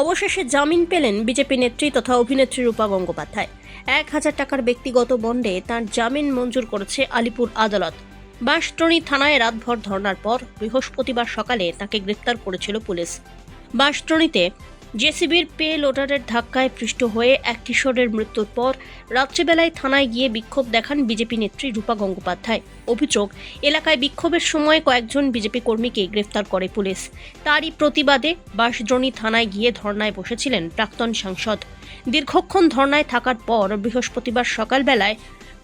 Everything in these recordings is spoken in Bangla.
অবশেষে জামিন পেলেন বিজেপি নেত্রী তথা অভিনেত্রী রূপা গঙ্গোপাধ্যায়। এক হাজার টাকার ব্যক্তিগত বন্ডে তার জামিন মঞ্জুর করেছে আলিপুর আদালত। বাঁশট্রণী থানায় রাতভর ধর্নার পর বৃহস্পতিবার সকালে তাকে গ্রেপ্তার করেছিল পুলিশ। বাঁশট্রণীতে জেসিবির পে লোডারের ধাক্কায় পৃষ্ঠ হয়ে এক কিশোরের মৃত্যুর পর রাত্রিবেলায় থানায় গিয়ে বিক্ষোভ দেখান বিজেপি নেত্রী রূপা গঙ্গোপাধ্যায়। অভিযোগ, এলাকায় বিক্ষোভের সময় কয়েকজন বিজেপি কর্মীকে গ্রেফতার করে পুলিশ। তারই প্রতিবাদে বাঁশদ্রোণী থানায় গিয়ে ধর্নায় বসেছিলেন প্রাক্তন সাংসদ। দীর্ঘক্ষণ ধর্নায় থাকার পর বৃহস্পতিবার সকালবেলায়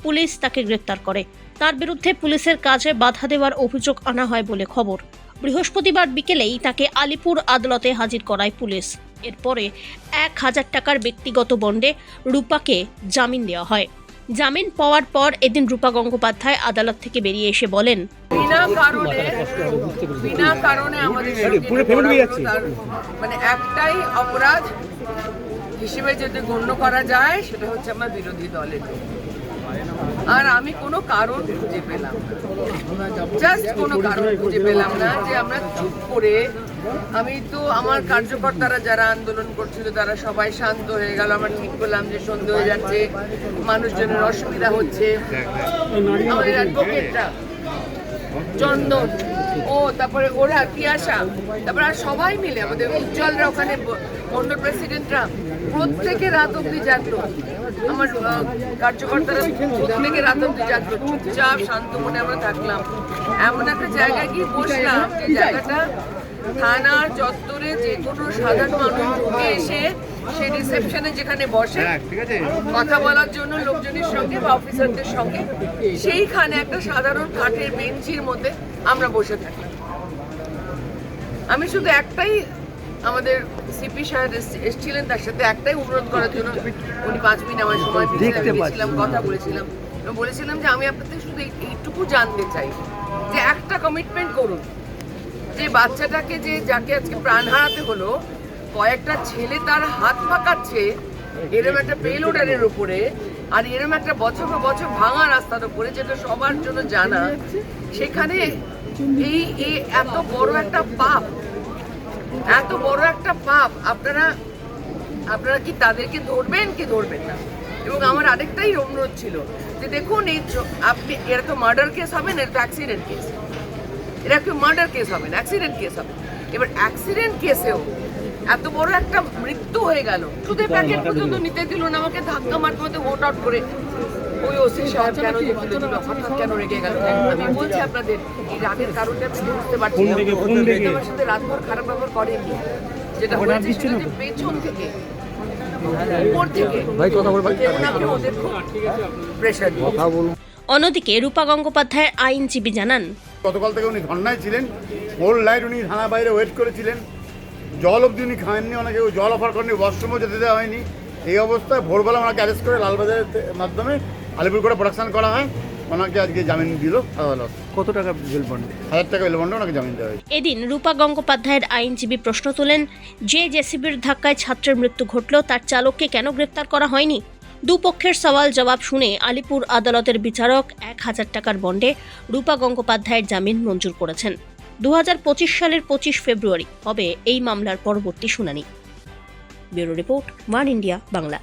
পুলিশ তাকে গ্রেপ্তার করে। তার বিরুদ্ধে পুলিশের কাজে বাধা দেওয়ার অভিযোগ আনা হয় বলে খবর। বৃহস্পতিবার বিকেলেই তাকে আলিপুর আদালতে হাজির করায় পুলিশ। এরপরে এক হাজার টাকার ব্যক্তিগত বন্ডে রূপাকে জামিন দেওয়া হয়। জামিন পাওয়ার পর এদিন রূপা গঙ্গোপাধ্যায় আদালত থেকে বেরিয়ে এসে বলেন বিনা কারণে বিনা কারণে আমাদের মানে একটাই অপরাধ হিসেবে যদি গণ্য করা যায় সেটা হচ্ছে আমার বিরোধী দলের আর আমি কোনো কারণ খুঁজে পেলাম জাস্ট কোনো কারণ খুঁজে পেলাম না যে আমরা চুপ করে আমি তো আমার কার্যকর্তারা যারা আন্দোলন করছিল, তারা সবাই শান্ত হয়ে গেল। আমরা ঠিক করলাম যে সন্ধে হয়ে যাচ্ছে, মানুষজনের অসুবিধা হচ্ছে। আমাদের চন্দন। ও, তারপরে ওরা তিয়াসা তারপরে আর সবাই মিলে আমাদের উজ্জ্বলরা ওখানে মন্ডল প্রেসিডেন্টরা প্রত্যেকে রাত অব্দি জাগলো। আমার কার্যকর্তারা প্রত্যেকে রাত অব্দি জাগলো। চুপচাপ, শান্ত মনে আমরা থাকলাম। এমন একটা জায়গায় গিয়ে বসলাম জায়গাটা থানার চত্বরে যে কোনো সাধারণ মানুষ ঢুকে এসে সে রিসেপশনে যেখানে বসে কথা বলার জন্য লোকজনের সঙ্গে বা অফিসারদের সঙ্গে সেইখানে একটা সাধারণ কাঠের বেঞ্চির মধ্যে আমরা বসে থাকি। আমি শুধু একটাই আমাদের সিপি সাহেব এসেছিলেন তার সাথে একটাই অনুরোধ করার জন্য। উনি পাঁচ মিনিট আমার সময় দিয়েছিলেন আমি কথা বলেছিলাম। বলেছিলাম যে আমি আপনাদের শুধু এইটুকু জানতে চাই যে একটা কমিটমেন্ট করুন। যে বাচ্চাটাকে যে যাকে আজকে প্রাণ হারাতে হলো, কয়েকটা ছেলে তার হাত পাকাচ্ছে, এরম একটা পেলোডারের উপরে, আর এরম একটা বছর বছর ভাঙা রাস্তার উপরে, যেটা সবার জন্য জানা, সেখানে এই এত বড় একটা পাপ, এত বড় একটা পাপ, আপনারা আপনারা কি তাদেরকে ধরবেন কি ধরবেন না? এবং আমার আরেকটাই অনুরোধ ছিল যে দেখুন, এই আপনি, এরা তো মার্ডার কেস হবে না, এটা অ্যাক্সিডেন্ট কেস এটা একটু মার্ডার কেস হবে না অ্যাক্সিডেন্ট কেস হবে। এবার অ্যাক্সিডেন্ট কেসেও এত বড় একটা মৃত্যু হয়ে গেল। শুধু প্যাকেট পর্যন্ত নিতে দিল না আমাকে ধাক্কা মারতে মারতে ভোট আউট করে ওই ওসি সাহেব কেন যে তুলে দিল হঠাৎ কেন রেগে গেল? আমি বলছি। আপনাদের এই রাগের কারণটা আমি বুঝতে পারছি না। থেকে, কোন থেকে? আমার সাথে রাতভর খারাপ ব্যবহার করেননি। যেটা হয়েছে সেটা পেছন থেকে উপর থেকে ভাই কথা বল ওনাকে ওদের খুব অন্যদিকে রূপা গঙ্গোপাধ্যায়ের আইনজীবী জানান গতকাল থেকে উনি ধর্নায় ছিলেন। হোল লাইট উনি থানা বাইরে ওয়েট করেছিলেন। জল অবধি উনি খাননি ওনাকে জল অফার করেনি ওয়াশরুমও যেতে দেওয়া হয়নি। এই অবস্থায় ভোরবেলা ওনাকে অ্যারেস্ট করে লালবাজারের মাধ্যমে আলিপুর করে প্রোডাকশন করা হয়। ওনাকে আজকে জামিন দিল আদালত। কত টাকা বিল বন্ড হাজার টাকা এলবন্ডে ওনাকে জামিন দেওয়া হয়েছে। এদিন রূপা গঙ্গোপাধ্যায়ের আইনজীবী প্রশ্ন তোলেন যে জেসিবির ধাক্কায় ছাত্রের মৃত্যু ঘটল তার চালককে কেন গ্রেপ্তার করা হয়নি? দুপক্ষের সওয়াল জবাব শুনে আলিপুর আদালতের বিচারক এক হাজার টাকার বন্ডে রূপা গঙ্গোপাধ্যায়ের জামিন মঞ্জুর করেছেন। দু পঁচিশ সালের পঁচিশ ফেব্রুয়ারি, হবে এই মামলার পরবর্তী শুনানি। Bureau report, one India, Bangla.